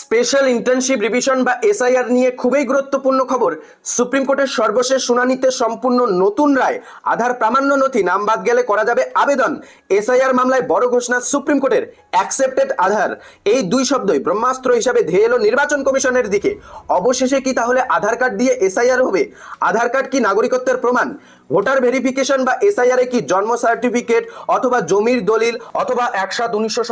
Special internship revision বা SIR নিয়ে খুবই গুরুত্বপূর্ণ খবর। সুপ্রিম কোর্টের সর্বশেষ শুনানিতে সম্পূর্ণ নতুন রায়। আধার প্রামাণ্য নথি নাম বাদ গেলে করা যাবে আবেদন। এসআইআর মামলায় বড় ঘোষণা সুপ্রিম কোর্টের অ্যাকসেপ্টেড আধার। এই দুই শব্দই ব্রহ্মাস্ত্র হিসাবে ধেয়ে এলো নির্বাচন কমিশনের দিকে। অবশেষে কি তাহলে আধার কার্ড দিয়ে এসআইআর হবে? আধার কার্ড কি নাগরিকত্বের প্রমাণ? ভোটার ভেরিফিকেশন বা এসআইআর কি জন্ম সার্টিফিকেট অথবা জমির দলিল অথবা এক সাত উনিশশো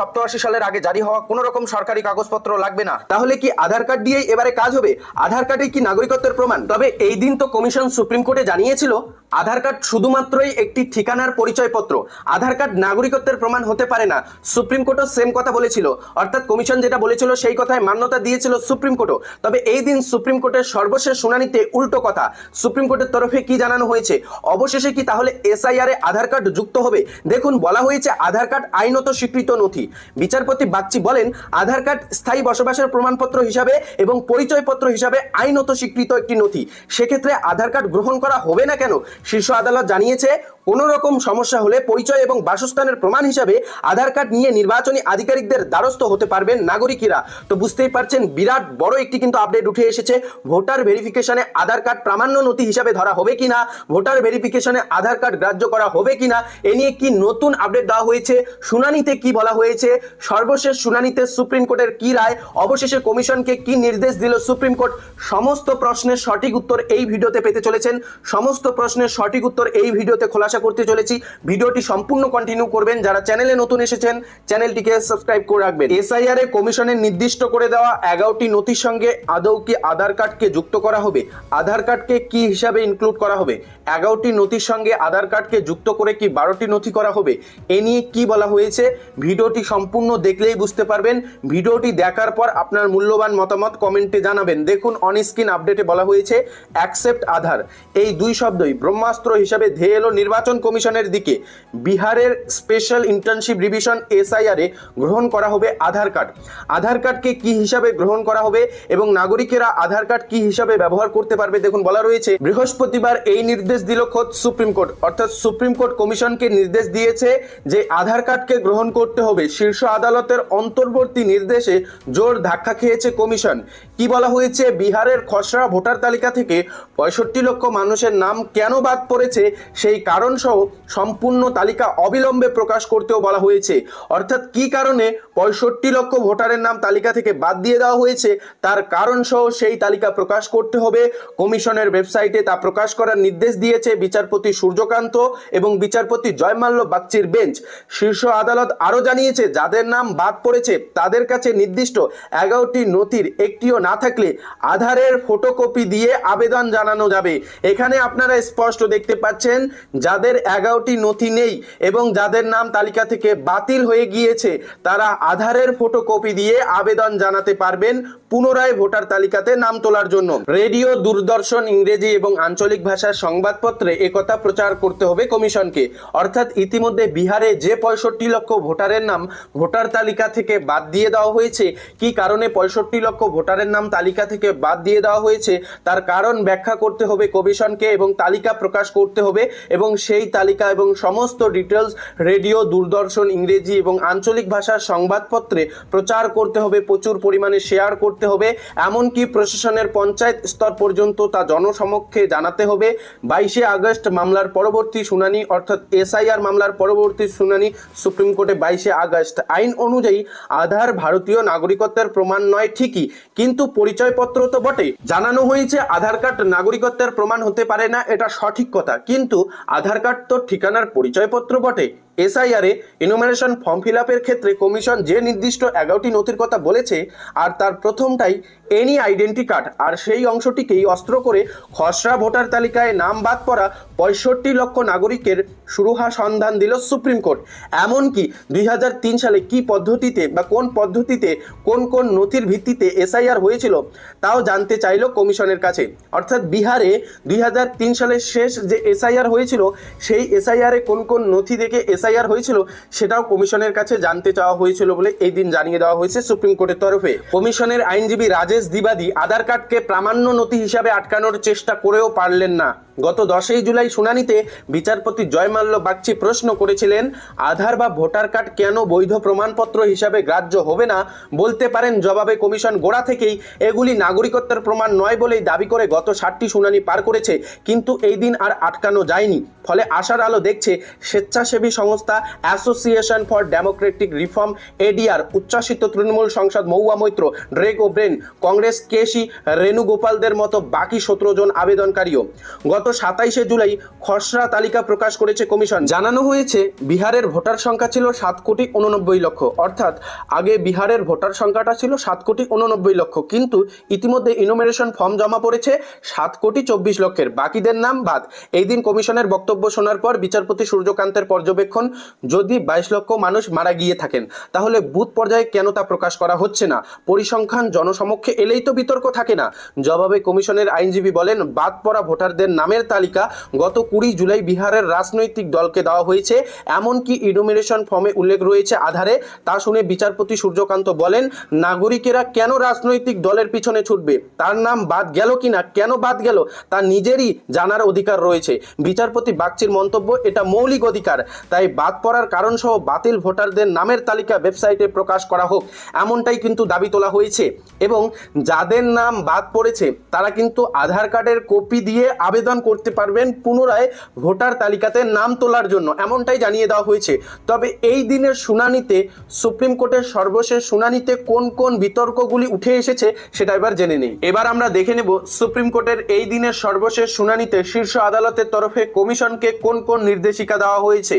সালের আগে জারি হওয়া কোনো রকম সরকারি কাগজপত্র লাগবে না? তাহলে কি আধার কার্ড দিয়েই এবারে কাজ হবে? আধার কার্ডে কি নাগরিকত্বের প্রমাণ? তবে এই দিন তো কমিশন সুপ্রিম কোর্টে জানিয়েছিল আধার কার্ড শুধুমাত্রই একটি ঠিকানার পরিচয়পত্র। আধার কার্ড নাগরিকত্বের প্রমাণ হতে পারে না। সুপ্রিম কোর্টও সেম কথা বলেছিল। অর্থাৎ কমিশন যেটা বলেছিল সেই কথায় মান্যতা দিয়েছিল সুপ্রিম কোর্টও। তবে এই দিন সুপ্রিম কোর্টের সর্বশেষ শুনানিতে উল্টো কথা। সুপ্রিম কোর্টের তরফে কি জানানো হয়েছে? অবশেষে কি তাহলে এসআইআর এ আধার কার্ড যুক্ত হবে? দেখুন, বলা হয়েছে আধার কার্ড আইনত স্বীকৃত নথি। বিচারপতি বাগচি বলেন, আধার কার্ড স্থায়ী বসবাসের প্রমাণপত্র হিসাবে এবং পরিচয়পত্র হিসাবে আইনত স্বীকৃত একটি নথি। সেক্ষেত্রে আধার কার্ড গ্রহণ করা হবে না কেন? শীর্ষ আদালত জানিয়েছে কোনো রকম সমস্যা হলে পরিচয় এবং বাসস্থানের প্রমাণ হিসাবে আধার কার্ড নিয়ে নির্বাচনী আধিকারিকদের দ্বারস্থ হতে পারবেন নাগরিকেরা। তো বুঝতেই পারছেন, বিরাট বড় একটি কিন্তু আপডেট উঠে এসেছে। ভোটার ভেরিফিকেশনে আধার কার্ড প্রামাণ্য নথি হিসাবে ধরা হবে কিনা, ভোটার ভেরিফিকেশনে আধার কার্ড গ্রাহ্য করা হবে কিনা, এ নিয়ে কি নতুন আপডেট দেওয়া হয়েছে, শুনানিতে কি বলা হয়েছে, সর্বশেষ শুনানিতে সুপ্রিম কোর্টের কি রায়, অবশেষে কমিশনকে কি নির্দেশ দিল সুপ্রিম কোর্ট, সমস্ত প্রশ্নের সঠিক উত্তর এই ভিডিওতে পেতে চলেছেন। সমস্ত প্রশ্নের সঠিক উত্তর এই ভিডিওতে খোলাসা করতে চলেছি। ভিডিওটি সম্পূর্ণ কন্টিনিউ করবেন। যারা চ্যানেলে নতুন এসেছেন, চ্যানেলটিকে সাবস্ক্রাইব করে রাখবেন। এসআইআর এ কমিশনের নির্দিষ্ট করে দেওয়া এগারোটি নথির সঙ্গে আদৌ কি আধার কার্ডকে যুক্ত করা হবে? আধার কার্ডকে কি হিসাবে ইনক্লুড করা হবে? এগারোটি নথির সঙ্গে আধার কার্ডকে যুক্ত করে কি বারোটি নথি করা হবে? এ নিয়ে কি বলা হয়েছে? ভিডিওটি সম্পূর্ণ দেখলেই বুঝতে পারবেন। ভিডিওটি দেখার পর আপনার মূল্যবান মতামত কমেন্টে জানাবেন। দেখুন অন স্ক্রিন আপডেটে বলা হয়েছে অ্যাকসেপ্ট আধার। এই দুই শব্দই ব্রহ্মাস্ত্র হিসাবে ধেয়ে এলো নির্বাচন কমিশনের দিকে বিহারের স্পেশাল ইন্টার্নশিপ রিভিশন এসআইআর গ্রহণ করা হবে আধার কার্ড। আধার কার্ডকে কি হিসাবে গ্রহণ করা হবে এবং নাগরিকেরা আধার কার্ড কি হিসাবে ব্যবহার করতে পারবে দেখুন বলা রয়েছে, বৃহস্পতিবার এই নির্দেশ দিল খোদ সুপ্রিম কোর্ট। অর্থাৎ সুপ্রিম কোর্ট কমিশনকে নির্দেশ দিয়েছে যে আধার কার্ডকে গ্রহণ করতে হবে। শীর্ষ আদালতের অন্তর্বর্তী নির্দেশে জোর ধাক্কা খেয়েছে কমিশন। কি বলা হয়েছে, বিহারের খসড়া ভোটার তালিকা থেকে পঁয়ষট্টি লক্ষ মানুষের নাম কেন বাদ পড়েছে সেই কারণ সহ সম্পূর্ণ তালিকা অবিলম্বে প্রকাশ করতেও বলা হয়েছে। অর্থাৎ কি কারণে পঁয়ষট্টি লক্ষ ভোটারের নাম তালিকা থেকে বাদ দিয়ে দেওয়া হয়েছে, তার কারণ সহ সেই তালিকা প্রকাশ করতে হবে। কমিশনের ওয়েবসাইটে তা প্রকাশ করার নির্দেশ দিয়েছে বিচারপতি সূর্যকান্ত এবং বিচারপতি জয়মাল্য বাগচির বেঞ্চ। শীর্ষ আদালত আরও জানিয়েছে, যাদের নাম বাদ পড়েছে তাদের কাছে নির্দিষ্ট এগারোটি নথির একটিও না থাকলে আধারের ফটোকপি দিয়ে আবেদন জানানো যাবে। এখানে আপনারা স্পষ্ট দেখতে পাচ্ছেন, যাদের এগারোটি নথি নেই এবং যাদের নাম তালিকা থেকে বাতিল হয়ে গিয়েছে, তারা আধারের ফটোকপি দিয়ে আবেদন জানাতে পারবেন পুনরায় ভোটার তালিকাতে নাম তোলার জন্য। রেডিও দূরদর্শন, ইংরেজি এবং আঞ্চলিক ভাষার সংবাদপত্রে একথা প্রচার করতে হবে কমিশনকে। অর্থাৎ ইতিমধ্যে বিহারে যে পঁয়ষট্টি লক্ষ ভোটারের নাম ভোটার তালিকা থেকে বাদ দিয়ে দেওয়া হয়েছে, কি কারণে পঁয়ষট্টি লক্ষ ভোটারের নাম তালিকা থেকে বাদ দিয়ে দেওয়া হয়েছে, তার কারণ ব্যাখ্যা করতে হবে কমিশনকে এবং তালিকা প্রকাশ করতে হবে এবং সেই তালিকা এবং সমস্ত ডিটেলস রেডিও দূরদর্শন, ইংরেজি এবং আঞ্চলিক ভাষার সংবাদপত্রে প্রচার করতে হবে, প্রচুর পরিমাণে শেয়ার করতে হবে, এমনকি প্রশাসনের পঞ্চায়েত স্তর পর্যন্ত তা জনসমক্ষে জানাতে হবে। বাইশে আগস্ট মামলার পরবর্তী শুনানি, অর্থাৎ এসআইআর মামলার পরবর্তী শুনানি সুপ্রিম কোর্টে বাইশে আগস্ট। আইন অনুযায়ী আধার ভারতীয় নাগরিকত্বের প্রমাণ নয় ঠিকই, কিন্তু পরিচয়পত্র তো বটে জানানো হয়েছে আধার কার্ড নাগরিকত্বের প্রমাণ হতে পারে না, এটা সঠিক কথা। কিন্তু আধার কার্ড তো ঠিকানার পরিচয়পত্র বটে। এসআইআর এ ইনুমারেশন ফর্ম ফিল আপের ক্ষেত্রে কমিশন যে নির্দিষ্ট এগারোটি নথির কথা বলেছে, আর তার প্রথমটাই এনি আইডেন্টি কার্ড আর সেই অংশটিকেই অস্ত্র করে খসড়া ভোটার তালিকায় নাম বাদ পড়া পঁয়ষট্টি লক্ষ নাগরিকের সুরুহা সন্ধান দিল সুপ্রিম কোর্ট। এমনকি দুই হাজার তিন সালে কি পদ্ধতিতে বা কোন পদ্ধতিতে কোন কোন নথির ভিত্তিতে এসআইআর হয়েছিল, তাও জানতে চাইল কমিশনের কাছে। অর্থাৎ বিহারে দুই হাজার তিন সালের শেষ যে এসআইআর হয়েছিল, সেই এসআইআরে কোন কোন নথি থেকে এসআইআর হয়েছিল সেটাও কমিশনের কাছে জানতে চাওয়া হয়েছিল বলে এই দিন জানিয়ে দেওয়া হয়েছে সুপ্রিম কোর্টের তরফে। কমিশনের আইনজীবী রাজেশ দ্বিবাদী আধার কার্ডকে প্রামাণ্য নথি হিসাবে আটকানোর চেষ্টা করেও পারলেন না। গত দশই জুলাই শুনানিতে বিচারপতি জয়মাল্য বাগচি প্রশ্ন করেছিলেন, আধার বা ভোটার কার্ড কেন বৈধ প্রমাণপত্র হিসাবে গ্রাহ্য হবে না? বলতে পারেন, জবাবে কমিশন গোড়া থেকেই এগুলি নাগরিকত্বের প্রমাণ নয় বলেই দাবি করে গত ষাটটি শুনানি পার করেছে, কিন্তু এই দিন আর আটকানো যায়নি। ফলে আশার আলো দেখছে স্বেচ্ছাসেবী সংস্থা association for democratic reform, ADR, উচ্ছ্বাসিত Trinamool সংসদ মৌয়া মৈত্র, ড্রেক ও ব্রেন, কংগ্রেস কেসি রেণুগোপালদের মতো বাকি সতেরো জন আবেদনকারীও। গত সাতাইশে জুলাই খসড়া তালিকা প্রকাশ করেছে কমিশন। জানানো হয়েছে, বিহারের ভোটার সংখ্যা ছিল সাত কোটি উননব্বই লক্ষ। অর্থাৎ, আগে বিহারের ভোটার সংখ্যাটা ছিল সাত কোটি উননব্বই লক্ষ। কিন্তু, ইতিমধ্যে ইনোমিনেশন ফর্ম জমা পড়েছে সাত কোটি চব্বিশ লক্ষের। বাকিদের নাম বাদ। এই দিন কমিশনের বক্তব্য শোনার পর বিচারপতি সূর্যকান্তের পর্যবেক্ষণ যদি বাইশ লক্ষ মানুষ মারা গিয়ে থাকেন, তাহলে বুথ পর্যায়ে কেন তা প্রকাশ করা হচ্ছে না? পরিসংখ্যান জনসমক্ষে এলেই তো বিতর্ক থাকে না। জবাবে কমিশনের আইনজীবী বলেন, বাদ পড়া ভোটারদের নামের তালিকা গত কুড়ি জুলাই বিহারের রাজনৈতিক দলকে দেওয়া হয়েছে। এমনকি ইনোমিনেশন ফর্মে উল্লেখ রয়েছে আধারে। তা শুনে বিচারপতি সূর্যকান্ত বলেন, নাগরিকেরা কেন রাজনৈতিক দলের পিছনে ছুটবে? তার নাম বাদ গেল কিনা? কেন বাদ গেল? তা নিজেরই জানার অধিকার রয়েছে। বিচারপতি বাগচির মন্তব্য, এটা মৌলিক অধিকার। তাই বাদ পড়ার কারণ সহ বাতিল ভোটারদের নামের তালিকা ওয়েবসাইটে প্রকাশ করা হোক, এমনটাই কিন্তু দাবি তোলা হয়েছে। এবং যাদের নাম বাদ পড়েছে, তারা কিন্তু আধার কার্ডের কপি দিয়ে আবেদন করতে পারবেন পুনরায় ভোটার তালিকাতে নাম তোলার জন্য, এমনটাই জানিয়ে দেওয়া হয়েছে। তবে এই দিনের শুনানিতে, সুপ্রিম কোর্টের সর্বশেষ শুনানিতে কোন কোন বিতর্কগুলি উঠে এসেছে, সেটা এবার জেনে নেই। এবার আমরা দেখে নেব সুপ্রিম কোর্টের এই দিনের সর্বশেষ শুনানিতে শীর্ষ আদালতের তরফে কমিশনকে কোন কোন নির্দেশিকা দেওয়া হয়েছে।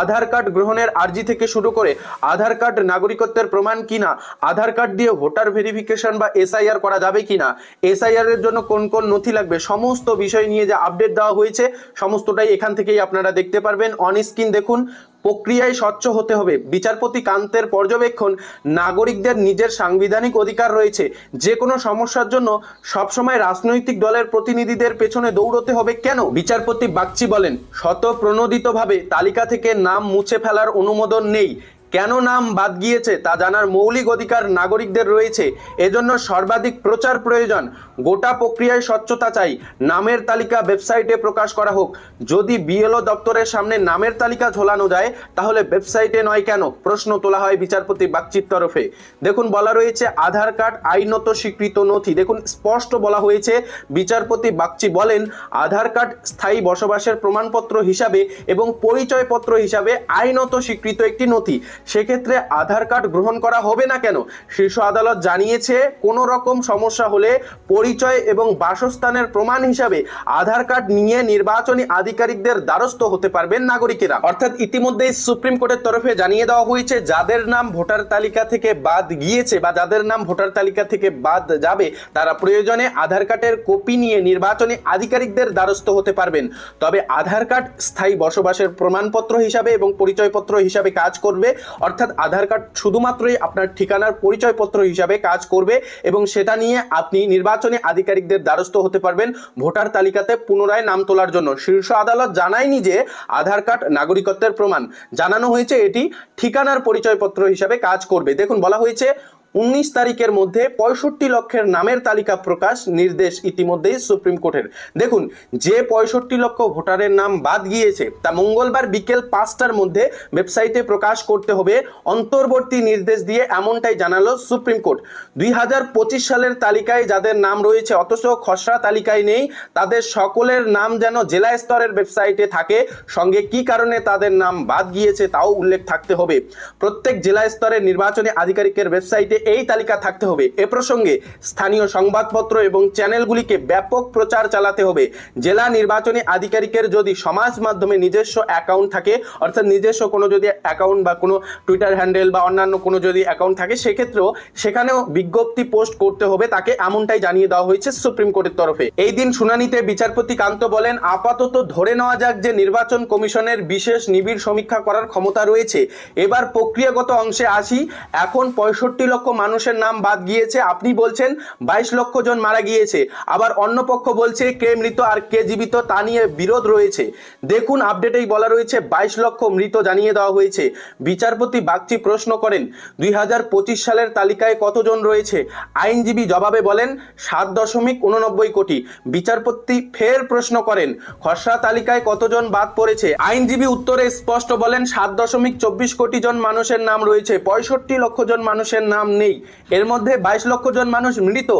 আধার কার্ড গ্রহণের আর্জি থেকে শুরু করে আধার কার্ড নাগরিকত্বের প্রমাণ কিনা, আধার কার্ড দিয়ে ভোটার ভেরিফিকেশন বা এসআইআর করা যাবে কিনা এসআইআর এর জন্য কোন কোন নথি লাগবে, সমস্ত বিষয় নিয়ে যে আপডেট দেওয়া হয়েছে, সমস্তটাই এখান থেকেই আপনারা দেখতে পারবেন। অন স্ক্রিন দেখুন প্রক্রিয়ায় স্বচ্ছ হতে হবে। বিচারপতি কান্তের পর্যবেক্ষণ, নাগরিকদের নিজের সাংবিধানিক অধিকার রয়েছে। যে কোনো সমস্যার জন্য সবসময় রাজনৈতিক দলের প্রতিনিধিদের পেছনে দৌড়তে হবে কেন? বিচারপতি বাগচি বলেন শত প্রণোদিতভাবে তালিকা থেকে নাম মুছে ফেলার অনুমোদন নেই। কেন নাম বাদ গিয়েছে তা জানার মৌলিক অধিকার নাগরিকদের রয়েছে। এজন্য সর্বাধিক প্রচার প্রয়োজন। গোটা প্রক্রিয়ায় স্বচ্ছতা চাই। নামের তালিকা ওয়েবসাইটে প্রকাশ করা হোক। যদি বিএলও দপ্তরের সামনে নামের তালিকা ঝোলানো যায়, তাহলে ওয়েবসাইটে নয় কেন? প্রশ্ন তোলা হয় বিচারপতি বাগচির তরফে। দেখুন, বলা রয়েছে আধার কার্ড আইনত স্বীকৃত নথি। দেখুন, স্পষ্ট বলা হয়েছে, বিচারপতি বাগচি বলেন, আধার কার্ড স্থায়ী বসবাসের প্রমাণপত্র হিসাবে এবং পরিচয়পত্র হিসাবে আইনত স্বীকৃত একটি নথি। সেক্ষেত্রে আধার কার্ড গ্রহণ করা হবে না কেন? শীর্ষ আদালত জানিয়েছে, কোনো রকম সমস্যা হলে পরিচয় এবং বাসস্থানের প্রমাণ হিসাবে আধার কার্ড নিয়ে নির্বাচনী আধিকারিকদের দ্বারস্থ হতে পারবেন নাগরিকেরা। অর্থাৎ ইতিমধ্যেই সুপ্রিম কোর্টের তরফে জানিয়ে দেওয়া হয়েছে, যাদের নাম ভোটার তালিকা থেকে বাদ গিয়েছে বা যাদের নাম ভোটার তালিকা থেকে বাদ যাবে, তারা প্রয়োজনে আধার কার্ডের কপি নিয়ে নির্বাচনী আধিকারিকদের দ্বারস্থ হতে পারবেন। তবে আধার কার্ড স্থায়ী বসবাসের প্রমাণপত্র হিসাবে এবং পরিচয়পত্র হিসাবে কাজ করবে অর্থাৎ আধার কার্ড শুধুমাত্রই আপনার ঠিকানার পরিচয়পত্র হিসাবে কাজ করবে এবং সেটা নিয়ে আপনি নির্বাচনী আধিকারিকদের দ্বারস্থ হতে পারবেন ভোটার তালিকাতে পুনরায় নাম তোলার জন্য। শীর্ষ আদালত জানায়নি যে আধার কার্ড নাগরিকত্বের প্রমাণ। জানানো হয়েছে এটি ঠিকানার পরিচয়পত্র হিসাবে কাজ করবে। দেখুন, বলা হয়েছে উনিশ তারিখের মধ্যে পঁয়ষট্টি লক্ষের নামের তালিকা প্রকাশ নির্দেশ ইতিমধ্যেই সুপ্রিম কোর্টের। দেখুন, যে পঁয়ষট্টি লক্ষ ভোটারের নাম বাদ গিয়েছে, তা মঙ্গলবার বিকেল পাঁচটার মধ্যে ওয়েবসাইটে প্রকাশ করতে হবে। অন্তর্বর্তী নির্দেশ দিয়ে এমনটাই জানালো সুপ্রিম কোর্ট। দুই হাজার পঁচিশ সালের তালিকায় যাদের নাম রয়েছে, অথচ খসড়া তালিকায় নেই, তাদের সকলের নাম যেন জেলা স্তরের ওয়েবসাইটে থাকে। সঙ্গে কি কারণে তাদের নাম বাদ গিয়েছে, তাও উল্লেখ থাকতে হবে। প্রত্যেক জেলা স্তরের নির্বাচনী আধিকারিকের ওয়েবসাইটে এই তালিকা থাকতে হবে। এ প্রসঙ্গে স্থানীয় সংবাদপত্র এবং চ্যানেলগুলিকে ব্যাপক প্রচার চালাতে হবে। জেলা নির্বাচনী আধিকারিকের যদি সমাজ মাধ্যমে নিজস্ব অ্যাকাউন্ট থাকে, অর্থাৎ নিজস্ব কোনো যদি অ্যাকাউন্ট বা কোনো টুইটার হ্যান্ডেল বা অন্যান্য কোনো যদি অ্যাকাউন্ট থাকে, সেক্ষেত্রেও সেখানেও বিজ্ঞপ্তি পোস্ট করতে হবে। তাকে এমনটাই জানিয়ে দেওয়া হয়েছে সুপ্রিম কোর্টের তরফে। এই দিন শুনানিতে বিচারপতি কান্ত বলেন, আপাতত ধরে নেওয়া যাক যে নির্বাচন কমিশনের বিশেষ নিবিড় সমীক্ষা করার ক্ষমতা রয়েছে। এবার প্রক্রিয়াগত অংশে আসি। এখন পঁয়ষট্টি লক্ষ মানুষের নাম বাদ গিয়েছে। আপনি বলছেন বাইশ লক্ষ জন মারা গিয়েছে। আবার অন্য পক্ষ বলছে কে মৃত আর কে জীবিত তা নিয়ে বিরোধ রয়েছে। দেখুন আপডেটেই বলা রয়েছে, বাইশ লক্ষ মৃত জানিয়ে দেওয়া হয়েছে। বিচারপতি বাগচি প্রশ্ন করেন, দুই হাজার পঁচিশ সালের তালিকায় কতজন রয়েছে? আইনজীবী জবাবে বলেন, সাত দশমিক উননব্বই কোটি। বিচারপতি ফের প্রশ্ন করেন, খসড়া তালিকায় কতজন বাদ পড়েছে? আইনজীবী উত্তরে স্পষ্ট বলেন, সাত দশমিক চব্বিশ কোটি জন মানুষের নাম রয়েছে। পঁয়ষট্টি লক্ষ জন মানুষের নাম নেই। এর মধ্যে বাইশ লক্ষ জন মানুষ মৃত।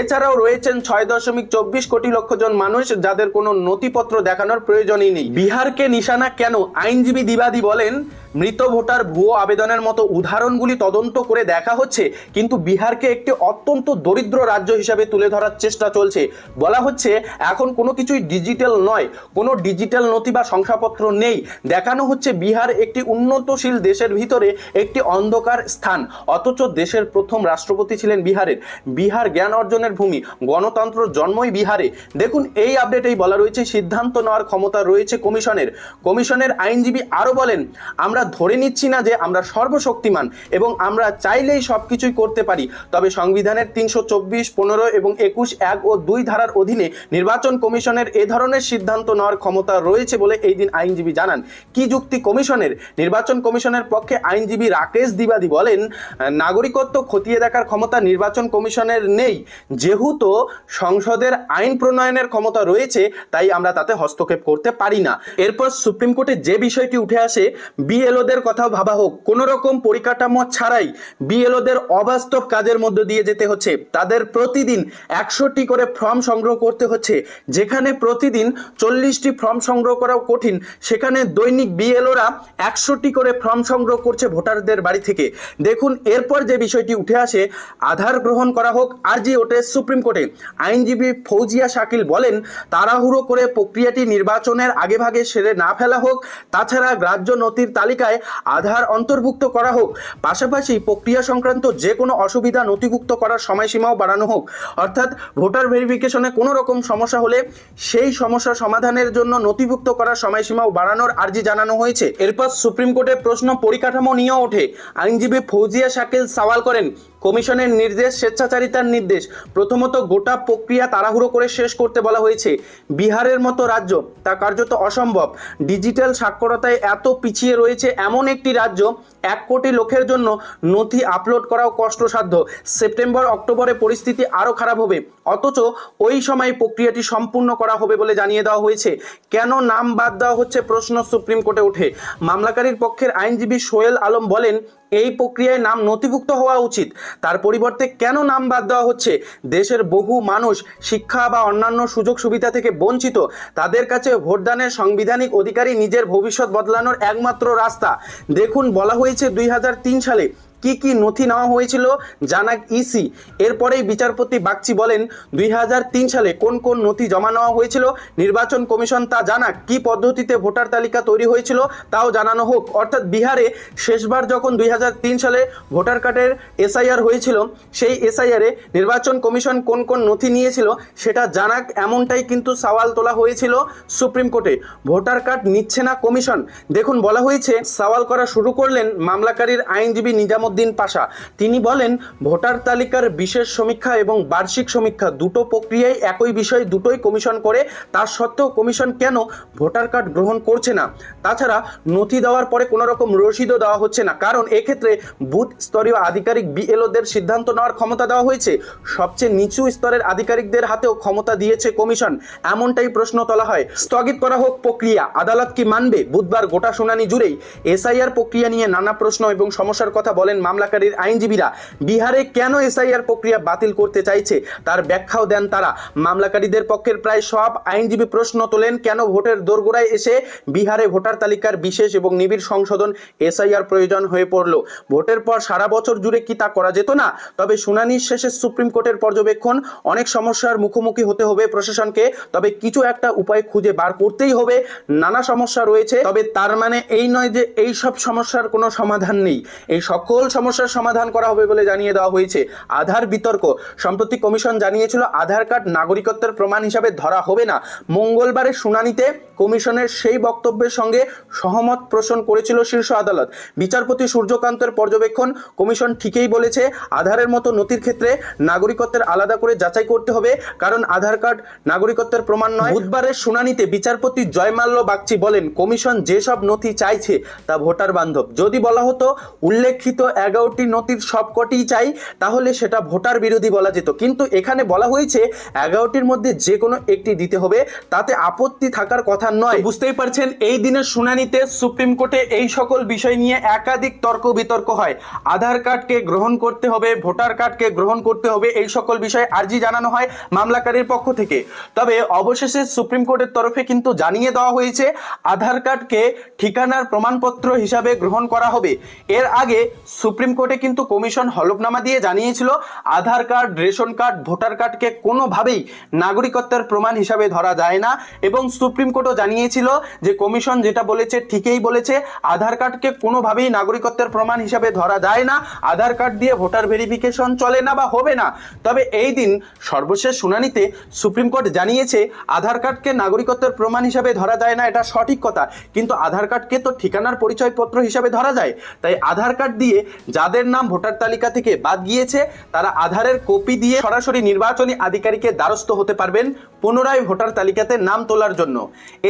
এছাড়াও রয়েছেন ছয় দশমিক চব্বিশ কোটি লক্ষ জন মানুষ যাদের কোনো নথিপত্র দেখানোর প্রয়োজনই নেই। বিহারকে নিশানা কেন আইনজীবী দিবাদি বলেন মৃত ভোটার ভুয়ো আবেদনের মতো উদাহরণগুলি তদন্ত করে দেখা হচ্ছে, কিন্তু বিহারকে একটি অত্যন্ত দরিদ্র রাজ্য হিসাবে তুলে ধরার চেষ্টা চলছে। বলা হচ্ছে, এখন কোনো কিছুই ডিজিটাল নয়, কোনো ডিজিটাল নথি বা শংসাপত্র নেই। দেখানো হচ্ছে বিহার একটি উন্নতশীল দেশের ভিতরে একটি অন্ধকার স্থান, অথচ দেশের প্রথম রাষ্ট্রপতি ছিলেন বিহারের। বিহার জ্ঞান অর্জনের ভূমি, গণতন্ত্র জন্মই বিহারে। দেখুন, এই আপডেটেই বলা রয়েছে সিদ্ধান্ত নেওয়ার ক্ষমতা রয়েছে কমিশনের। কমিশনের আইনজীবী আরও বলেন, আমরা ধরে নিচ্ছি না যে আমরা সর্বশক্তিমান এবং আমরা চাইলেই সব কিছুই করতে পারি। তবে সংবিধানের তিনশো চব্বিশ, পনেরো এবং একুশ, এক ও দুই ধারার অধীনে নির্বাচন কমিশনের এ ধরনের সিদ্ধান্ত নেওয়ার ক্ষমতা রয়েছে বলে এই দিন আইনজীবী জানান। কি যুক্তি কমিশনের? নির্বাচন কমিশনের পক্ষে আইনজীবী রাকেশ দ্বিবাদী বলেন, নাগরিকত্ব খতিয়ে দেখার ক্ষমতা নির্বাচন কমিশনের নেই। যেহেতু সংসদের আইন প্রণয়নের ক্ষমতা রয়েছে, তাই আমরা তাতে হস্তক্ষেপ করতে পারি না। এরপর সুপ্রিম কোর্টে যে বিষয়টি উঠে আসে বিএলওদের কথা ভাবা হোক কোনো রকম পরিকাঠামো ছাড়াই বিএলওদের অবাস্তব কাজের মধ্য দিয়ে যেতে হচ্ছে। তাদের প্রতিদিন একশোটি করে ফর্ম সংগ্রহ করতে হচ্ছে, যেখানে প্রতিদিন চল্লিশটি ফর্ম সংগ্রহ করাও কঠিন। সেখানে দৈনিক বিএলওরা একশোটি করে ফর্ম সংগ্রহ করছে ভোটারদের বাড়ি থেকে। দেখুন, এরপর যে বিষয়টি উঠে আসে, আধার গ্রহণ করা হোক আর জি ওঠে সুপ্রিম কোর্টে। আইনজীবী ফৌজিয়া শাকিল বলেন, তাড়াহুড়ো করে প্রক্রিয়াটি নির্বাচনের আগেভাগে সেরে না ফেলা হোক, তাছাড়া গ্রাহ্য নথির তালিকায় আধার অন্তর্ভুক্ত করা হোক। পাশাপাশি প্রক্রিয়া সংক্রান্ত যে কোনো অসুবিধা নথিভুক্ত করার সময়সীমাও বাড়ানো হোক। অর্থাৎ ভোটার ভেরিফিকেশনে কোনো রকম সমস্যা হলে সেই সমস্যা সমাধানের জন্য নথিভুক্ত করার সময়সীমাও বাড়ানোর আর্জি জানানো হয়েছে। এরপর সুপ্রিম কোর্টে প্রশ্ন পরিকাঠামো নিয়েও ওঠে। আইনজীবী ফৌজিয়া শাকিল সওয়াল করেন কমিশনের নির্দেশ, স্বেচ্ছাচারিতার নির্দেশ, প্রথমত গোটা প্রক্রিয়া তাড়াহুড়ো করে শেষ করতে বলা হয়েছে। বিহারের মতো রাজ্য, তা কার্যত অসম্ভব। ডিজিটাল সাক্ষরতায় এত পিছিয়ে রয়েছে এমন একটি রাজ্য, এক কোটি লোকের জন্য নথি আপলোড করাও কষ্টসাধ্য। সেপ্টেম্বর, অক্টোবরে পরিস্থিতি আরও খারাপ হবে। অথচ ওই সময় প্রক্রিয়াটি সম্পূর্ণ করা হবে বলে জানিয়ে দেওয়া হয়েছে। কেন নাম বাদ দেওয়া হচ্ছে প্রশ্ন সুপ্রিম কোর্টে ওঠে মামলাকারীর পক্ষের আইনজীবী সোহেল আলম বলেন এই প্রক্রিয়ায় নাম নথিভুক্ত হওয়া উচিত। তার পরিবর্তে কেন নাম বাদ দেওয়া হচ্ছে? দেশের বহু মানুষ শিক্ষা বা অন্যান্য সুযোগ সুবিধা থেকে বঞ্চিত। তাদের কাছে ভোটদানের সাংবিধানিক অধিকারী নিজের ভবিষ্যৎ বদলানোর একমাত্র রাস্তা। দেখুন, বলা হয়েছে দুই হাজার তিন সালে কি কি নথি নেওয়া হয়েছিল জানাক ইসি। এরপরেই বিচারপতি বাগচি বলেন, দুই হাজার তিন সালে কোন কোন নথি জমা নেওয়া হয়েছিল, নির্বাচন কমিশন তা জানাক কি পদ্ধতিতে ভোটার তালিকা তৈরি হয়েছিল তাও জানানো হোক। অর্থাৎ বিহারে শেষবার যখন দুই হাজার তিন সালে ভোটার কার্ডের এসআইআর হয়েছিল, সেই এসআইআরে নির্বাচন কমিশন কোন কোন নথি নিয়েছিল সেটা জানাক এমনটাই কিন্তু সওয়াল তোলা হয়েছিল সুপ্রিম কোর্টে। ভোটার কার্ড নিচ্ছে না কমিশন। দেখুন, বলা হয়েছে, সওয়াল করা শুরু করলেন মামলাকারীর আইনজীবী নিজামুদ্দিন পাশা। তিনি বলেন, ভোটার তালিকার বিশেষ সমীক্ষা এবং বার্ষিক সমীক্ষা দুটো প্রক্রিয়ায় একই বিষয় দুটোই কমিশন করে, তার সত্ত্বেও কমিশন কেন ভোটার কার্ড গ্রহণ করছে না? তাছাড়া নথি দেওয়ার পরে কোনো রকম রসিদও দেওয়া হচ্ছে না। কারণ এক্ষেত্রে বুথ স্তরীয় আধিকারিক বিএলওদের সিদ্ধান্ত নেওয়ার ক্ষমতা দেওয়া হয়েছে। সবচেয়ে নিচু স্তরের আধিকারিকদের হাতেও ক্ষমতা দিয়েছে কমিশন। এমনটাই প্রশ্ন তোলা হয়। স্থগিত করা হোক প্রক্রিয়া। আদালত কি মানবে? বুধবার গোটা শুনানি জুড়েই এসআইআর প্রক্রিয়া নিয়ে নানা প্রশ্ন এবং সমস্যার কথা বলেন মামলাকারীর আইনজীবীরা। বিহারে কেন এসআইআর প্রক্রিয়া বাতিল করতে চাইছে তার ব্যাখ্যাও দেন তারা। মামলাকারীদের পক্ষের প্রায় সব আইনজীবী প্রশ্ন তোলেন, কেন ভোটের দোরগোড়ায় এসে বিহারে ভোটার তালিকার বিশেষ এবং নিবিড় সংশোধন এসআইআর প্রয়োজন হয়ে পড়ল। ভোটের পর সারা বছর জুড়ে কি তা করা যেত না? তবে শুনানির শেষে সুপ্রিম কোর্টের পর্যবেক্ষণ, অনেক সমস্যার মুখোমুখি হতে হবে প্রশাসনকে, তবে কিছু একটা উপায় খুঁজে বার করতেই হবে। নানা সমস্যা রয়েছে, তবে তার মানে এই নয় যে এই সব সমস্যার কোনো সমাধান নেই। এই সকল সকল সমস্যার সমাধান করা হবে বলে জানিয়ে দেওয়া হয়েছে। আধার বিতর্ক, সম্প্রতি কমিশন জানিয়েছিল, আধার কার্ড নাগরিকত্বের প্রমাণ হিসাবে ধরা হবে না। মঙ্গলবারের শুনানিতে কমিশনের সেই বক্তব্যের সঙ্গে সহমত পোষণ করেছিল শীর্ষ আদালত। বিচারপতি সূর্যকান্তের পর্যবেক্ষণ, কমিশন ঠিকই বলেছে, আধারের মতো নথির ক্ষেত্রে নাগরিকত্বের আলাদা করে যাচাই করতে হবে, কারণ আধার কার্ড নাগরিকত্বের প্রমাণ নয়। বুধবারের শুনানিতে বিচারপতি জয়মাল্য বাগচি বলেন, কমিশন যেসব নথি চাইছে তা ভোটার বান্ধব। যদি বলা হতো, উল্লেখিত এগারোটি নথির সবকটিই চাই তাহলে সেটা ভোটার বিরোধী বলা যেত। কিন্তু এখানে বলা হয়েছে এগারোটির মধ্যে যে কোনো একটি দিতে হবে তাতে আপত্তি থাকার কথা নয়। বুঝতেই পারছেন এই দিনের শুনানিতে সুপ্রিম কোর্টে এই সকল বিষয় নিয়ে একাধিক তর্ক বিতর্ক হয়। আধার কার্ডকে গ্রহণ করতে হবে ভোটার কার্ডকে গ্রহণ করতে হবে এই সকল বিষয়ে আর্জি জানানো হয় মামলাকারীর পক্ষ থেকে। তবে অবশেষে সুপ্রিম কোর্টের তরফে কিন্তু জানিয়ে দেওয়া হয়েছে আধার কার্ডকে ঠিকানার প্রমাণপত্র হিসাবে গ্রহণ করা হবে। এর আগে সুপ্রিম কোর্টে কিন্তু কমিশন হলফনামা দিয়ে জানিয়েছিল, Aadhaar card, ration card, voter কার্ডকে কোনোভাবেই নাগরিকত্বের প্রমাণ হিসাবে ধরা যায় না এবং সুপ্রিম কোর্টও জানিয়েছিল যে কমিশন যেটা বলেছে ঠিকই বলেছে, আধার কার্ডকে কোনোভাবেই নাগরিকত্বের প্রমাণ হিসাবে ধরা যায় না, আধার কার্ড দিয়ে ভোটার ভেরিফিকেশন চলে না বা হবে না। তবে এই দিন সর্বশেষ শুনানিতে সুপ্রিম কোর্ট জানিয়েছে, আধার কার্ডকে নাগরিকত্বের প্রমাণ হিসাবে ধরা যায় না, এটা সঠিক কথা। কিন্তু আধার কার্ডকে তো ঠিকানার পরিচয়পত্র হিসাবে ধরা যায়। তাই আধার কার্ড দিয়ে যাদের নাম ভোটার তালিকা থেকে বাদ গিয়েছে, তারা আধারের কপি দিয়ে সরাসরি নির্বাচনী আধিকারিকের দ্বারস্থ হতে পারবেন পুনরায় ভোটার তালিকাতে নাম তোলার জন্য।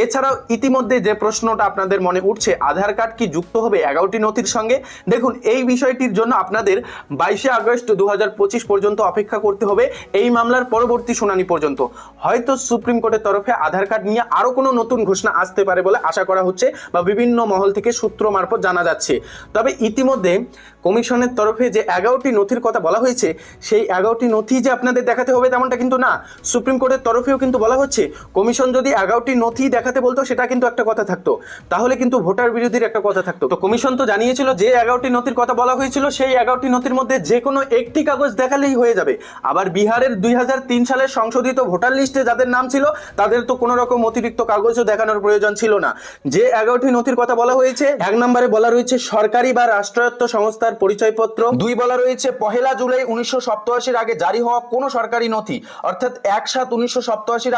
এছাড়াও ইতিমধ্যে যে প্রশ্নটা আপনাদের মনে উঠছে, আধার কার্ড কি যুক্ত হবে এগারোটি নথির সঙ্গে? দেখুন, এই বিষয়টির জন্য আপনাদের বাইশে আগস্ট দু হাজার পঁচিশ পর্যন্ত অপেক্ষা করতে হবে। এই মামলার পরবর্তী শুনানি পর্যন্ত। হয়তো সুপ্রিম কোর্টের তরফে আধার কার্ড নিয়ে আরও কোনো নতুন ঘোষণা আসতে পারে বলে আশা করা হচ্ছে বা বিভিন্ন মহল থেকে সূত্র মারফত জানা যাচ্ছে। তবে ইতিমধ্যে কমিশনের তরফে যে এগারোটি নথির কথা বলা হয়েছে, সেই এগারোটি নথি যে আপনাদের দেখাতে হবে তেমনটা কিন্তু না। সুপ্রিম কোর্টের তরফেও কিন্তু বলা হচ্ছে, কমিশন যদি এগারোটি নথি দেখাতে বলতো, সেটা কিন্তু একটা কথা থাকতো। তাহলে কিন্তু ভোটার বিরোধীর একটা কথা থাকতো। তো কমিশন তো জানিয়েছিল যে এগারোটি নথির কথা বলা হয়েছিল, সেই এগারোটি নথির মধ্যে যে কোনো একটি কাগজ দেখালেই হয়ে যাবে। আবার বিহারের দুই হাজার তিন সালের সংশোধিত ভোটার লিস্টে যাদের নাম ছিল, তাদের তো কোনো রকম অতিরিক্ত কাগজও দেখানোর প্রয়োজন ছিল না। যে এগারোটি নথির কথা বলা হয়েছে, এক নম্বরে বলা রয়েছে, সরকারি বা রাষ্ট্রায়ত্ত সংস্থার পরিচয়পত্র। দুই বলা রয়েছে, পহেলা জুলাই উনিশশো আগে জারি হওয়া কোনো সরকারি নথি, অর্থাৎ এক সাত উনিশশো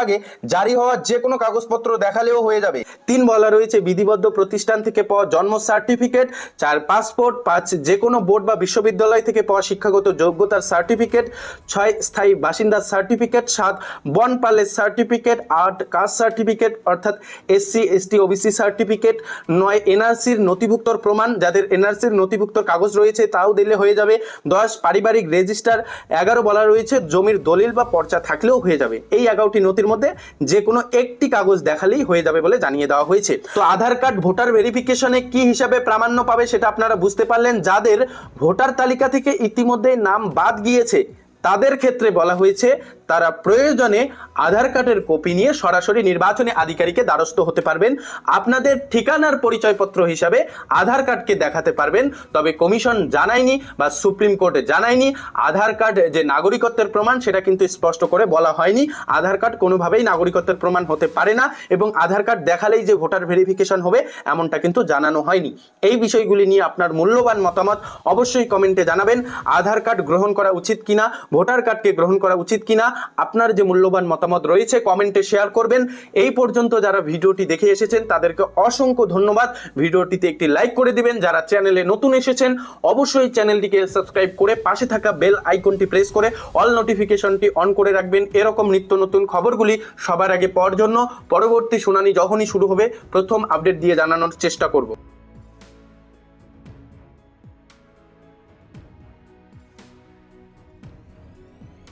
আগে জারি হওয়া যে কোনো কাগজপত্র দেখালেও হয়ে যাবে। তিন বলা রয়েছে, বিধিবদ্ধ প্রতিষ্ঠান থেকে পাওয়া জন্ম সার্টিফিকেট, চার পাসপোর্ট, পাঁচ যে কোনো বোর্ড বা বিশ্ববিদ্যালয় থেকে পাওয়া শিক্ষাগত যোগ্যতার সার্টিফিকেট, ছয় স্থায়ী বাসিন্দার সার্টিফিকেট, সাত বন পালের সার্টিফিকেট, আট কাস্ট সার্টিফিকেট, অর্থাৎ এসসি এসটি ওবিসি সার্টিফিকেট, নয় এনআরসির নথিভুক্তর প্রমাণ, যাদের এনআরসির নথিভুক্তর কাগজ রয়েছে, তাও দিলে হয়ে যাবে। দশ, পারিবারিক রেজিস্টার, এগারো বলা রয়েছে, জমির দলিল বা পর্চা থাকলেও হয়ে যাবে। এই এগারোটি নথির মধ্যে যে কোনো একটি কাগজ দেখালেই হয়ে যাবে বলে জানিয়ে দেওয়া হয়েছে। তো আধার কার্ড, ভোটার ভেরিফিকেশনে কি হিসাবে প্রামাণ্য পাবে সেটা আপনারা বুঝতে পারলেন। যাদের ভোটার তালিকা থেকে ইতিমধ্যে নাম বাদ গিয়েছে তাদের ক্ষেত্রে বলা হয়েছে, তারা প্রয়োজনে আধার কার্ডের কপি নিয়ে সরাসরি নির্বাচনী আধিকারিকে দ্বারস্থ হতে পারবেন। আপনাদের ঠিকানার পরিচয়পত্র হিসাবে আধার কার্ডকে দেখাতে পারবেন। তবে কমিশন জানায়নি বা সুপ্রিম কোর্টে জানায়নি। আধার কার্ড যে নাগরিকত্বের প্রমাণ, সেটা কিন্তু স্পষ্ট করে বলা হয়নি। আধার কার্ড কোনোভাবেই নাগরিকত্বের প্রমাণ হতে পারে না এবং আধার কার্ড দেখালেই যে ভোটার ভেরিফিকেশন হবে, এমনটা কিন্তু জানানো হয়নি। এই বিষয়গুলি নিয়ে আপনার মূল্যবান মতামত অবশ্যই কমেন্টে জানাবেন। আধার কার্ড গ্রহণ করা উচিত কিনা ভোটার কার্ডকে গ্রহণ করা উচিত কিনা, আপনার যে মূল্যবান মতামত রয়েছে, কমেন্টে শেয়ার করবেন। এই পর্যন্ত যারা ভিডিওটি দেখে এসেছেন, তাদেরকে অসংখ্য ধন্যবাদ। ভিডিওটিতে একটি লাইক করে দিবেন। যারা চ্যানেলে নতুন এসেছেন, অবশ্যই চ্যানেলটিকে সাবস্ক্রাইব করে পাশে থাকা বেল আইকনটি প্রেস করে অল নোটিফিকেশনটি অন করে রাখবেন। এরকম নিত্য নতুন খবরগুলি সবার আগে পাওয়ার জন্য। পরবর্তী শুনানি যখনই শুরু হবে, প্রথম আপডেট দিয়ে জানানোর চেষ্টা করব।